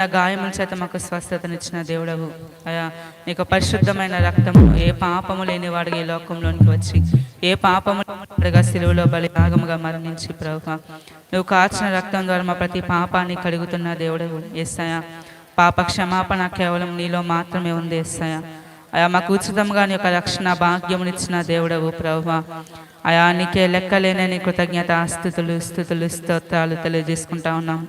నా గాయముల చేత మాకు స్వస్థతనిచ్చిన దేవుడవు. అయా నీకు పరిశుద్ధమైన రక్తము ఏ పాపము లేని వాడికి ఈ లోకంలోనికి వచ్చి ఏ పాపము వాడిగా సిలువలో బలి మరణించి ప్రభు నువ్వు కాచిన రక్తం ద్వారా మా ప్రతి పాపాన్ని కడుగుతున్న దేవుడవు ఎస్సాయా పాప క్షమాపణ కేవలం నీలో మాత్రమే ఉంది ఎస్సాయా అయా మాకు ఉచితంగా నీ యొక్క రక్షణ భాగ్యమునిచ్చిన దేవుడవు ప్రభు అయా నీకే లెక్కలేనని కృతజ్ఞత స్థుతులు స్థుతులు స్తోత్రాలు తెలియజేసుకుంటా ఉన్నాం.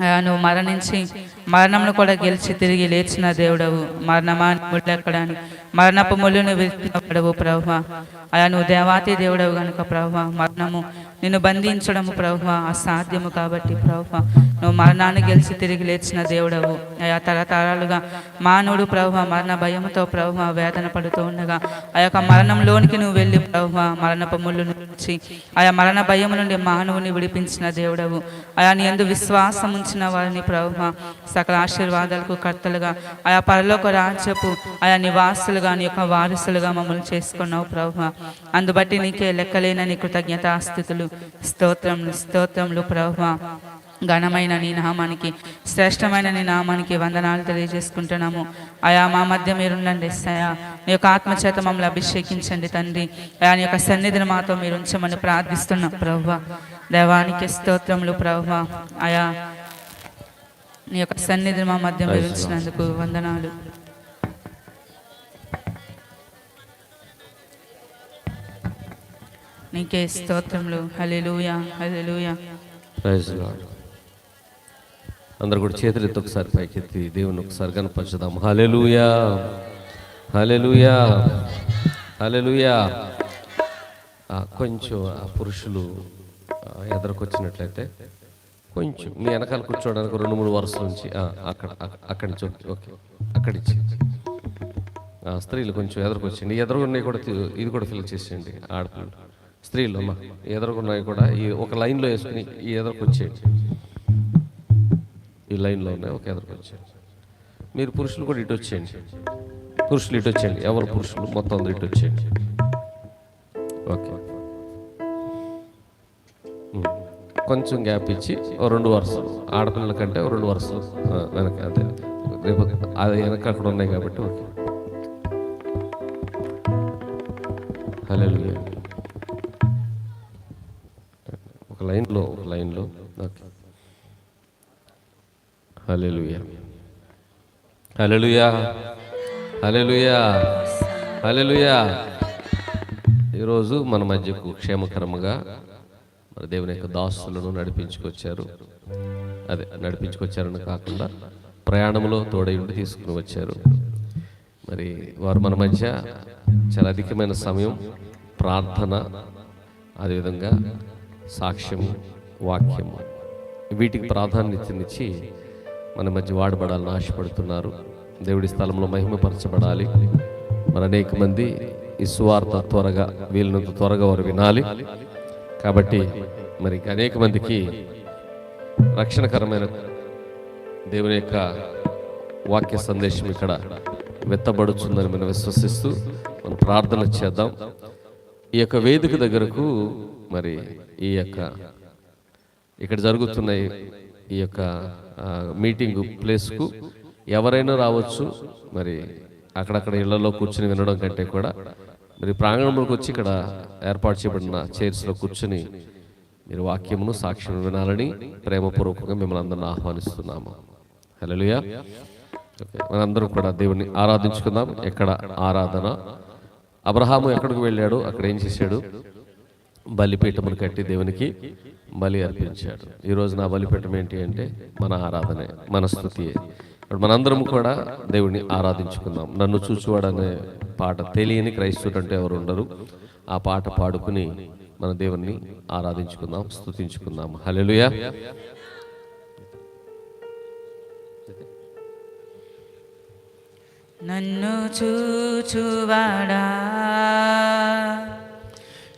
నువ్వు మరణించి మరణమును కూడా గెలిచి తిరిగి లేచిన దేవుడవు. మరణమా ముళ్ళెక్కడానికి మరణపు ముళ్ళును విడిచినవాడవు ప్రభు అయా నువ్వు దేవాతి దేవుడవు గనుక ప్రభు మరణము నిన్ను బంధించడము ప్రభు అసాధ్యము కాబట్టి ప్రభు నువ్వు మరణాన్ని గెలిచి తిరిగి లేచిన దేవుడవు. అయా తరతరాలుగా మానవుడు ప్రభు మరణ భయంతో ప్రభు వేదన పడుతూ ఉండగా ఆ యొక్క మరణంలోనికి నువ్వు వెళ్ళి ప్రభు మరణపు ముళ్ళు నుంచి ఆయా మరణ భయం నుండి మానవుని విడిపించిన దేవుడవు. ఆయా నీ ఎందు విశ్వాసం ఉంచిన వారిని ప్రభు సకల ఆశీర్వాదాలకు కర్తలుగా ఆయా పరలోక రాజ్యపు ఆయా నివాసులుగా నీ యొక్క వారసులుగా మమ్మల్ని చేసుకున్నావు ప్రభు. అందుబట్టి నీకే లెక్కలేనని కృతజ్ఞతాస్థితులు స్తోత్రములు స్తోత్రములు ప్రభు. ఘనమైన నీ నామానికి శ్రేష్టమైన నీ నామానికి వందనాలు తెలియజేసుకుంటున్నాము. ఆయా మా మధ్య మీరుండండి సయా నీ యొక్క ఆత్మచేత మమ్మల్ని అభిషేకించండి తండ్రి. ఆయా నీ యొక్క సన్నిధిని మాతో మీరు ఉంచమని ప్రార్థిస్తున్నాం ప్రభు. దేవానికి స్తోత్రములు ప్రభు. ఆయా నీ యొక్క సన్నిధిని మా మధ్య మీరు ఉంచినందుకు వందనాలు. నీకే స్తోత్రములు. హల్లెలూయా హల్లెలూయా. ప్రైజ్ లార్డ్ అందరు కూడా చేతులు ఎత్తి ఒకసారి పైకెత్తి దేవుని ఒకసారి కనపరచుదాం హలెలుయా హలెలుయా హలెలుయా కొంచెం ఆ పురుషులు ఎదరకొచ్చినట్లయితే కొంచెం మీ వెనకాల కూర్చోవడానికి రెండు మూడు వరుసల నుంచి అక్కడ అక్కడి నుంచి ఓకే ఓకే అక్కడి నుంచి స్త్రీలు కొంచెం ఎదురుకొచ్చండి. ఎదురుగున్నాయి కూడా ఇది కూడా ఫిల్ చేసేయండి ఆడపిల్లలు. స్త్రీలు అమ్మ ఎదురుకున్నాయి కూడా ఈ ఒక లైన్లో వేసుకుని ఈ ఎదురుకొచ్చేయండి ఈ లైన్లో ఉన్నాయి ఒక ఎదురుకొచ్చేయండి మీరు పురుషులు కూడా ఇటు వచ్చేయండి. పురుషులు ఇటు వచ్చేయండి. ఎవరు పురుషులు? మొత్తం అందరు ఇటు వచ్చేయండి. ఓకే. కొంచెం గ్యాప్ ఇచ్చి ఓ రెండు వరుసలు. ఆడపిల్లల కంటే రెండు వరుసలు. వెనక అదే రేపు అది వెనక అక్కడ ఉన్నాయి కాబట్టి ఓకే. హలో లైన్లో లైన్లో. ఓకే. హలెలుయా హలెలుయా హలెలుయా ఈరోజు మన మధ్యకు క్షేమకరముగా మరి దేవుని యొక్క దాసులను నడిపించుకొచ్చారు. అదే నడిపించుకొచ్చారని కాకుండా ప్రయాణంలో తోడై ఉండి తీసుకుని వచ్చారు. మరి వారు మన మధ్య చాలా అధికమైన సమయం ప్రార్థన అదేవిధంగా సాక్ష్యము వాక్యము. వీటికి ప్రాధాన్యతనిచ్చి మన మధ్య వాడబడాలని ఆశపడుతున్నారు దేవుడి స్థలంలో మహిమపరచబడాలి. మన అనేక మంది ఈ సువార్త త్వరగా వీళ్ళనంత త్వరగా వారు వినాలి. కాబట్టి మరి అనేక మందికి రక్షణకరమైన దేవుని యొక్క వాక్య సందేశం ఇక్కడ వెత్తబడుతుందని మనం విశ్వసిస్తూ మనం ప్రార్థన చేద్దాం. ఈ యొక్క వేదిక దగ్గరకు మరి ఈ యొక్క ఇక్కడ జరుగుతున్న ఈ- యొక్క మీటింగ్ ప్లేస్కు ఎవరైనా రావచ్చు. మరి అక్కడక్కడ ఇళ్ళలో కూర్చుని వినడం కంటే కూడా మరి ప్రాంగణంలోకి వచ్చి ఇక్కడ ఏర్పాటు చేయబడిన చైర్స్లో కూర్చుని మీరు వాక్యమును సాక్ష్యం వినాలని ప్రేమపూర్వకంగా మిమ్మల్ని అందరిని ఆహ్వానిస్తున్నాము. హలోయా ఓకే మనందరం కూడా దేవుని ఆరాధించుకుందాం. ఎక్కడ ఆరాధన? అబ్రహాము ఎక్కడికి వెళ్ళాడు? అక్కడ ఏం చేశాడు? బలిపీఠమును కట్టి దేవునికి బలి అర్పించాడు. ఈ నా బలిపీఠం ఏంటి అంటే మన ఆరాధనే మన స్థుతియే. ఇప్పుడు మనందరం కూడా దేవుడిని ఆరాధించుకుందాం. నన్ను చూచువాడనే పాట తెలియని క్రైస్తవుడు అంటే ఎవరు ఉండరు. ఆ పాట పాడుకుని మన దేవుణ్ణి ఆరాధించుకుందాం స్థుతించుకుందాం. హల్లెలూయా. నన్ను చూచువాడా?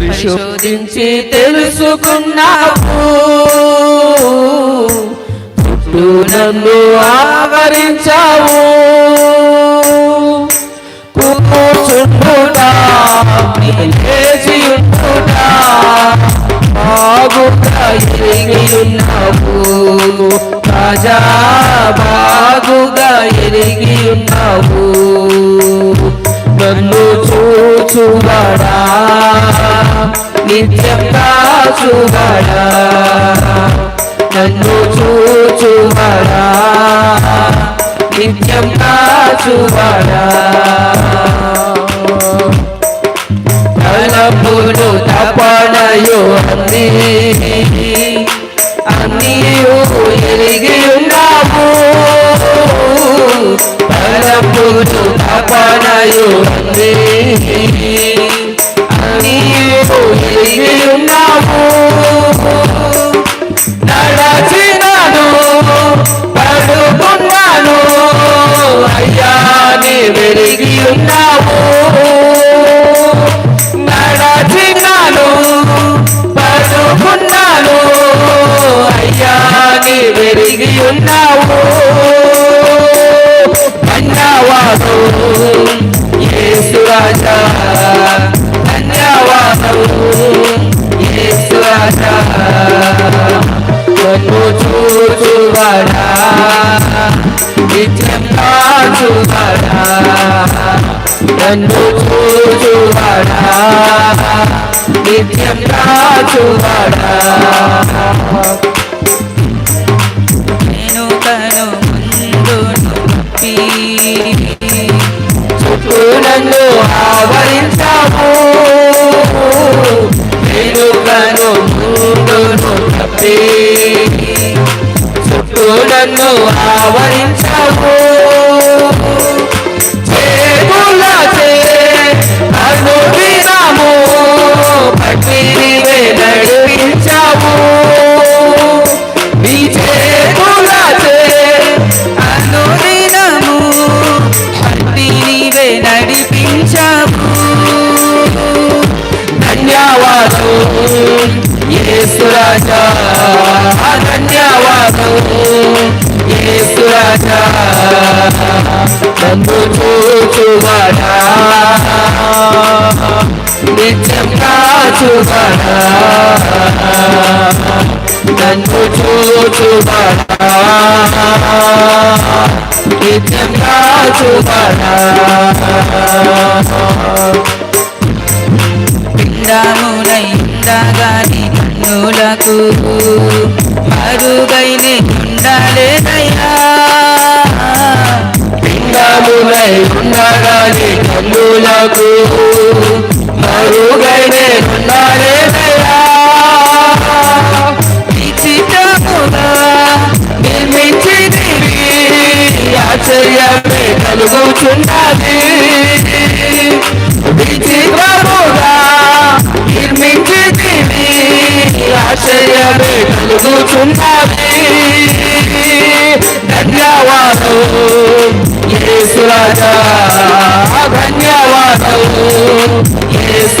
పరిశోధించి తెలుసుకున్నావు చుట్టూ నన్ను ఆవరించావు. కూర్చుంటున్నా లేచియుంటున్నా బాగుగా ఎరిగి ఉన్నావు? రాజా బాగుగా ఎరిగి ఉన్నావు? నన్ను చూచువాడా? నిత్యంగా చూవాడా నన్ను చూచువాడా? నిత్యం చూవాడా తలపులు తపనయో అన్నీ అన్నీయు ఎరిగి ఉన్నావు. తలపులు తపనయో నిత్యం నన్ను చూచువాడా నిత్యం నడిపించావు. ధన్యవాదం యేసు రాజా ధన్యవాదం రాజా నన్ను చూచువాడా. నిత్యం కాచువాడా. నన్ను చూచువాడా నిత్యం కాచువాడా. పిండమునై కన్నులకు మరుగైనే ఉండాలేదయ్యా విచిత్రముగా ఆశ్చర్యమే కలుగుచున్నది. విచిత్రముగా నిర్మించితివి. ఆశ్చర్యమే కలుగుచున్నది. ధన్యవాదం యేసు రాజా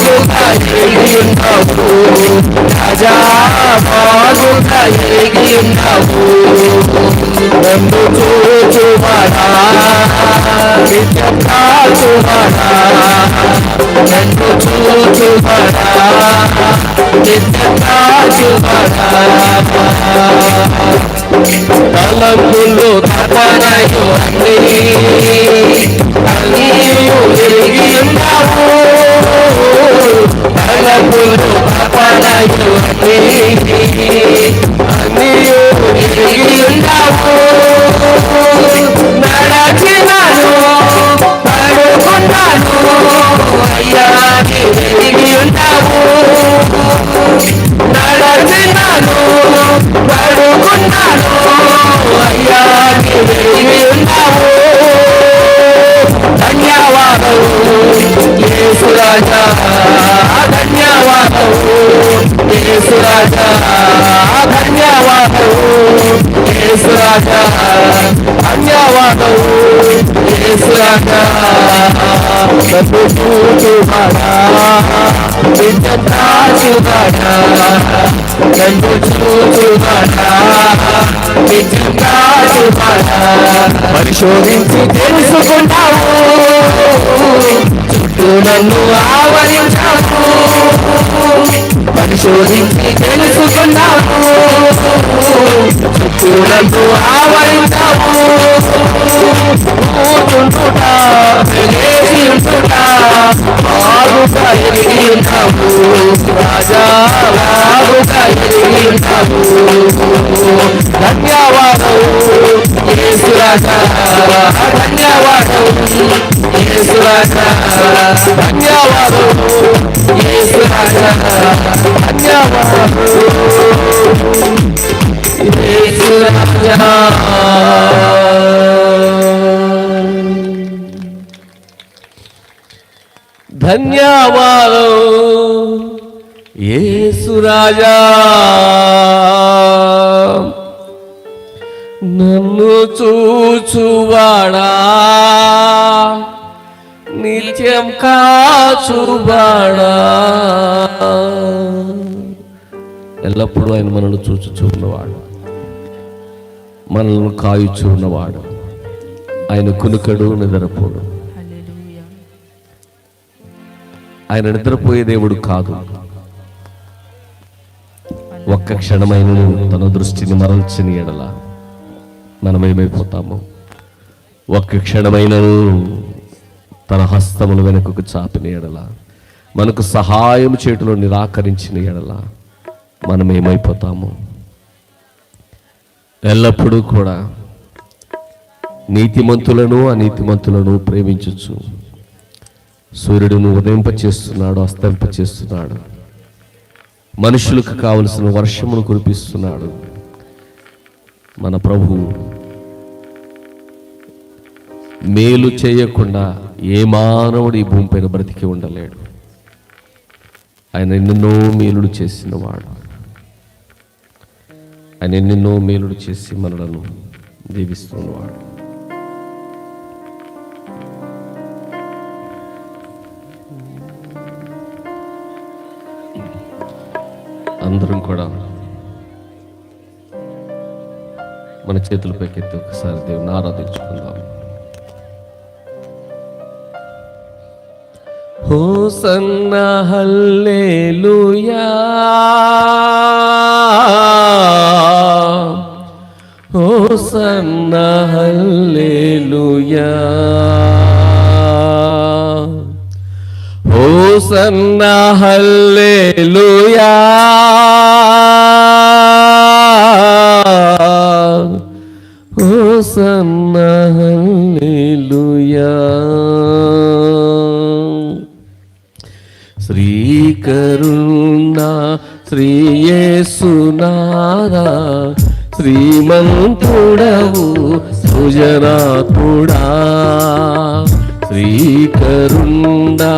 బాగుగా ఎరిగి ఉన్నావు రాజా బాగుగా ఎరిగి నన్ను చూచువాడా నిత్యం కాచువాడా నన్ను చూచుబడా నిత్యంగా చూబడా తలంపులు తపనయు అన్నీ. అన్నీయు ఎరిగి ఉన్నావు తలంపులు తపనయు అన్నీ. ఎరిగి ఉన్నావు పడుకున్నాను అయ్యా నీవు ఎరిగి ఉన్నావు నడచినాను పడుకున్నాను అయ్యా నీవు ఎరిగి ధన్యవాదాలు. ఏ సురాజా యేసురాజా ధన్యవాదము యేసురాజా ధన్యవాదము యేసురాజా చూచుబడా నిజంగా చూబడా నన్ను చూచుబడా నిజంగా చూబడా పరిశోధించి తెలుసుకుంటావు చుట్టూ నన్ను ఆవరించావు. పరిశోధించి తెలుసుకున్నావు చుట్టూ ఆవరించావు కూర్చుంటుటా లేచి ఉంటుట బాగుగా ఎరిగి రాజా బాగుగా ఎరిగి ధన్యవాదం ధన్యవాదము యేసురాజా ధన్యవాదం యేసురాజా ధన్యవాదం. యేసురాజా నన్ను చూచువాడా? నిత్యం కాచువాడా ఎల్లప్పుడూ ఆయన మనల్ని చూచుచూ ఉన్నవాడు. మనల్ని కాయుచూ ఉన్నవాడు. ఆయన కునుకడు నిద్రపోడు. ఆయన నిద్రపోయే దేవుడు కాదు. ఒక్క క్షణమైన తన దృష్టిని మరల్చని ఎడల మనం ఏమైపోతాము ఒక్క క్షణమైన తన హస్తములు వెనుకకు చాపిన ఎడల మనకు సహాయం చేతిలో నిరాకరించిన ఎడల మనం ఏమైపోతాము ఎల్లప్పుడూ కూడా నీతిమంతులను అనీతిమంతులను ప్రేమించచ్చు. సూర్యుడును ఉదయింపచేస్తున్నాడు అస్తంపచేస్తున్నాడు మనుషులకు కావలసిన వర్షమును కురిపిస్తున్నాడు. మన ప్రభు మేలు చేయకుండా ఏ మానవుడు ఈ భూమిపైన బ్రతికి ఉండలేడు. ఆయన ఎన్నెన్నో మేలుడు చేసినవాడు ఆయన ఎన్నెన్నో మేలుడు చేసి మనలను దీవిస్తున్నవాడు అందరం కూడా మన చేతులపైకి ఎత్తి ఒకసారి దేవుని ఆరాధించుకుందాం. హోసన్న hallelujah. Hosanna hallelujah. Hosanna hallelujah. Hosanna హల్లేలుయా. శ్రీకరుణా శ్రీయేసునారా శ్రీమంతుడవు సుజనాత్ముడా. శ్రీకరుణా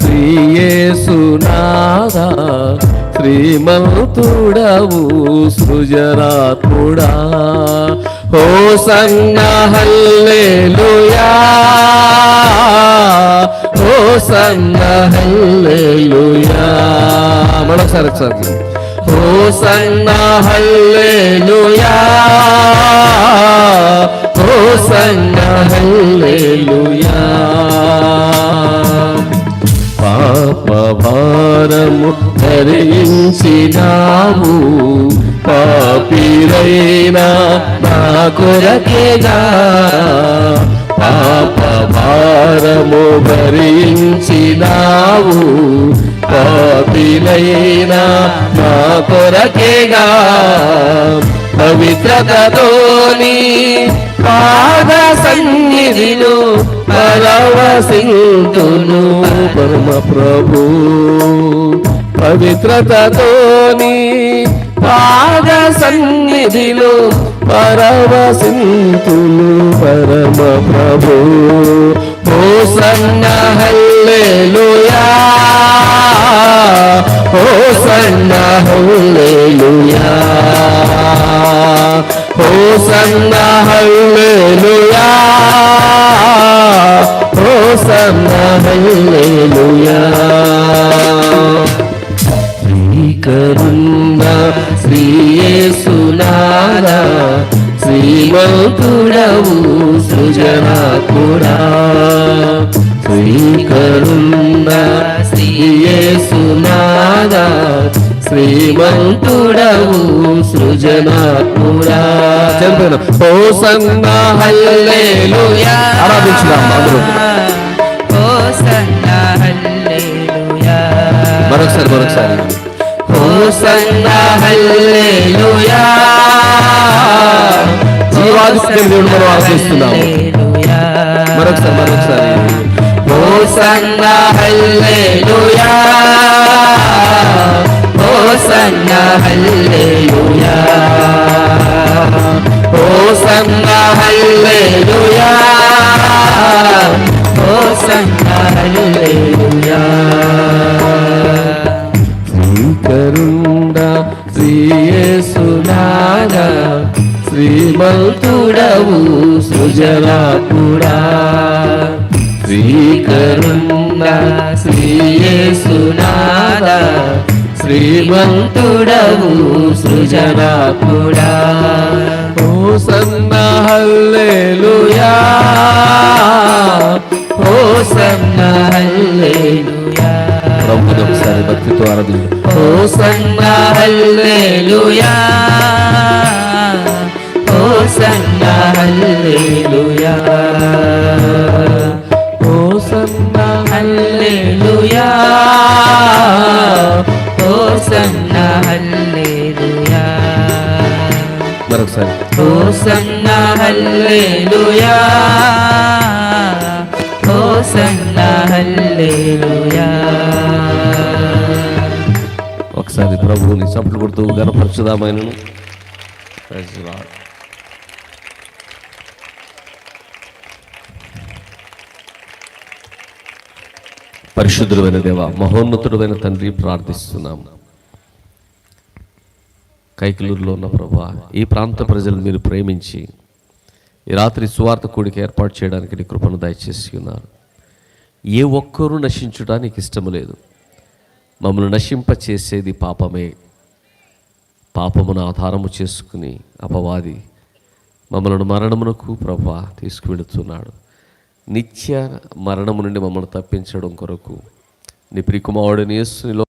శ్రీయేసునారా శ్రీమంతుడవు సృజనాత్ముడా. ఓ సన్న హల్లేలుయా. హోసన్న హల్లెలూయా మరొకసారి ఒకసారి. హోసన్న హల్లెలూయా. హోసన్న హల్లెలూయా. పాపభారము ధరించినావు. పాపిరైనా నా కొరకేగా పాపభారము భరించినావు. పాపినైనా నా కొరకేగా. పవిత్రతతోని పాద సన్నిధిలో పరవసింతును పరమ ప్రభు పవిత్రతతోని పాద సన్నిధిలో పరవసింతులు పరమ ప్రభు ఓ సన్న హల్లెలూయా. ఓ సన్న హల్లెలూయా. ఓ సన్న ఓ సన్న శ్రీకరుణ శ్రీయేసునారా శ్రీమంతుడవు సృజనాకుడా శ్రీకరుణ శ్రీయేసునారా శ్రీమంతుడవు సృజనాకుడా చెప్పాను ఓ సన్న హల్లెలూయా. ఆరాధించుదాం అందరూ. జీవాధిపత్యం దేవుడు మనం హల్లెలూయా. మరొకసారి మరొకసారి. హోసన్నా హల్లెలూయా. హోసన్నా హల్లెలూయా. హోసన్నా హల్లెలూయా. హోసన్నా హల్లెలూయా. శ్రీమంతుడవు సృజనాకుడా శ్రీకరుండ శ్రీయేసునాద శ్రీమంతుడవు సృజనాకుడా ఓ సన్న హల్లెలూయా ఓ సన్న హల్లెలూయా. ప్రభుని ఒకసారి భక్తితో ఆరాధించు. హోసన్నా హల్లెలూయా. హోసన్నా హల్లెలూయా. ఓ సన్న హల్లెలూయా. హోసన్నా హల్లెలూయా. మరొకసారి. హోసన్నా హల్లెలూయా. హోసన్నా హల్లెలూయా. ఒకసారి ప్రభువుని చప్పట్లు కొడుతూ గణపరచుదామైనను Praise పరిశుద్ధుడైన దేవ మహోన్నతుడైన తండ్రి ప్రార్థిస్తున్నాము. కైకలూరులో ఉన్న ప్రభా ఈ ప్రాంత ప్రజలు మీరు ప్రేమించి ఈ రాత్రి సువార్త కూడిక ఏర్పాటు చేయడానికి నీ కృపను దయచేసి ఉన్నారు. ఏ ఒక్కరూ నశించడానికి ఇష్టము లేదు. మమ్మల్ని నశింప చేసేది పాపమే. పాపమును ఆధారము చేసుకుని అపవాది మమ్మల్ని మరణమునకు ప్రభా తీసుకువెడుతున్నాడు నిత్య మరణము నుండి మమ్మల్ని తప్పించడం కొరకు. నీ ప్రికుమారుడిని యేసునిలో